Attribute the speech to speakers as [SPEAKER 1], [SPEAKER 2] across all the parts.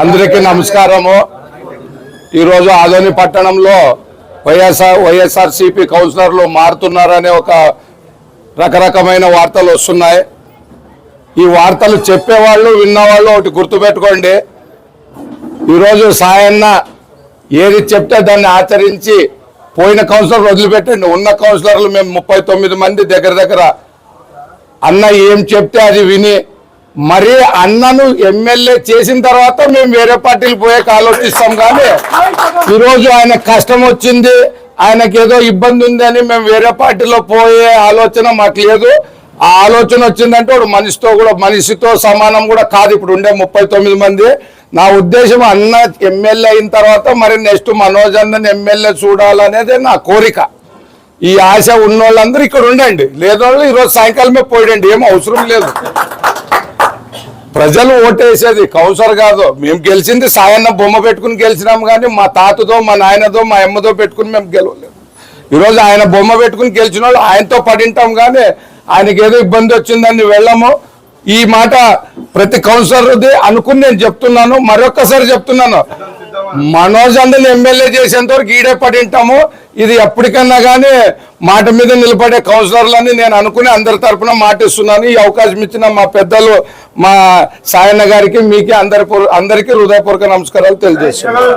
[SPEAKER 1] అందరికీ నమస్కారము. ఈరోజు ఆదోని పట్టణంలో వైఎస్ఆర్ వైఎస్ఆర్సిపి కౌన్సిలర్లు మారుతున్నారనే ఒక రకరకమైన వార్తలు వస్తున్నాయి. ఈ వార్తలు చెప్పేవాళ్ళు విన్నవాళ్ళు ఒకటి గుర్తుపెట్టుకోండి. ఈరోజు సాయన్న ఏది చెప్తే దాన్ని ఆచరించి పోయిన కౌన్సిలర్ వదిలిపెట్టండి ఉన్న కౌన్సిలర్లు మేము ముప్పై తొమ్మిది మంది దగ్గర దగ్గర. అన్న ఏం చెప్తే అది విని మరి అన్నను ఎమ్మెల్యే చేసిన తర్వాత మేము వేరే పార్టీలు పోయే ఆలోచిస్తాం కానీ ఈరోజు ఆయన కష్టం వచ్చింది ఆయనకి ఏదో ఇబ్బంది ఉంది అని మేము వేరే పార్టీలో పోయే ఆలోచన మాకు లేదు. ఆ ఆలోచన వచ్చిందంటే వాడు మనిషితో కూడా మనిషితో సమానం కూడా కాదు. ఇప్పుడు ఉండే ముప్పై తొమ్మిది మంది నా ఉద్దేశం అన్న ఎమ్మెల్యే అయిన తర్వాత మరి నెక్స్ట్ మనోజ్ అన్నని ఎమ్మెల్యే చూడాలనేదే నా కోరిక. ఈ ఆశ ఉన్న వాళ్ళందరూ ఇక్కడ ఉండండి. లేదోళ్ళు ఈరోజు సాయంకాలమే పోయండి ఏం అవసరం లేదు. ప్రజలు ఓటేసేది కౌసర్ కాదు. మేము గెలిచింది సాయన్న బొమ్మ పెట్టుకుని గెలిచినాం కానీ మా తాతతో మా నాయనతో మా అమ్మతో పెట్టుకుని మేము గెలవలేదు. ఈరోజు ఆయన బొమ్మ పెట్టుకుని గెలిచిన వాళ్ళు ఆయనతో పడింటాం కానీ ఆయనకి ఏదో ఇబ్బంది వచ్చిందని వెళ్ళము. ఈ మాట ప్రతి కౌన్సిలర్ది అనుకుని నేను చెప్తున్నాను మరొక్కసారి చెప్తున్నాను. మనోజ్ అందరిని ఎమ్మెల్యే చేసేంత వరకు ఈడే పడింటాము. ఇది ఎప్పటికన్నా కానీ మాట మీద నిలబడే కౌన్సిలర్లని నేను అనుకుని అందరి తరపున మాటిస్తున్నాను. ఈ అవకాశం ఇచ్చిన మా పెద్దలు మా సాయన్న గారికి మీకే అందరి అందరికీ హృదయపూర్వక నమస్కారాలు తెలియజేస్తున్నాను.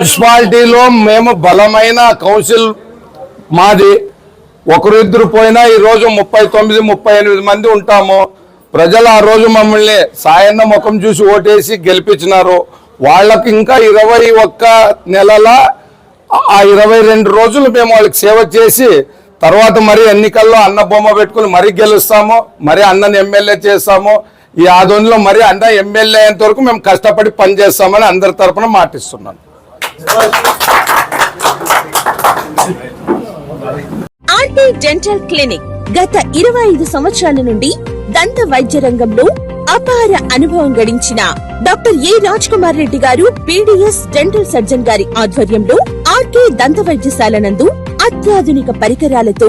[SPEAKER 1] మున్సిపాలిటీలో మేము బలమైన కౌన్సిల్ మాది. ఒకరు ఇద్దరు పోయినా రోజు ముప్పై తొమ్మిది ముప్పై ఎనిమిది మంది ఉంటాము. ప్రజలు ఆ రోజు మమ్మల్ని సాయన్న ముఖం చూసి ఓటేసి గెలిపించినారు. వాళ్ళకి ఇంకా ఇరవై ఒక్క నెలల ఆ ఇరవై రెండు రోజులు మేము వాళ్ళకి సేవ చేసి తర్వాత మరి ఎన్నికల్లో అన్న బొమ్మ పెట్టుకుని మరీ గెలుస్తాము మరీ అన్నని ఎమ్మెల్యే చేస్తాము ఈ ఆదోనిలో మరి అంతా ఎమ్మెల్యే అయ్యేంత వరకు మేము కష్టపడి పనిచేస్తామని అందరి తరపున మాటిస్తున్నాను.
[SPEAKER 2] ఆర్టీ డెంటల్ క్లినిక్ గత ఇరవై ఐదు సంవత్సరాల నుండి దంత వైద్య రంగంలో అపార అనుభవం గడించిన doctor A Raj Kumar Reddy garu PDS dental surgeon గారి ఆధ్వర్యంలో ఆర్కే దంత వైద్యశాల నందు అత్యాధునిక పరికరాలతో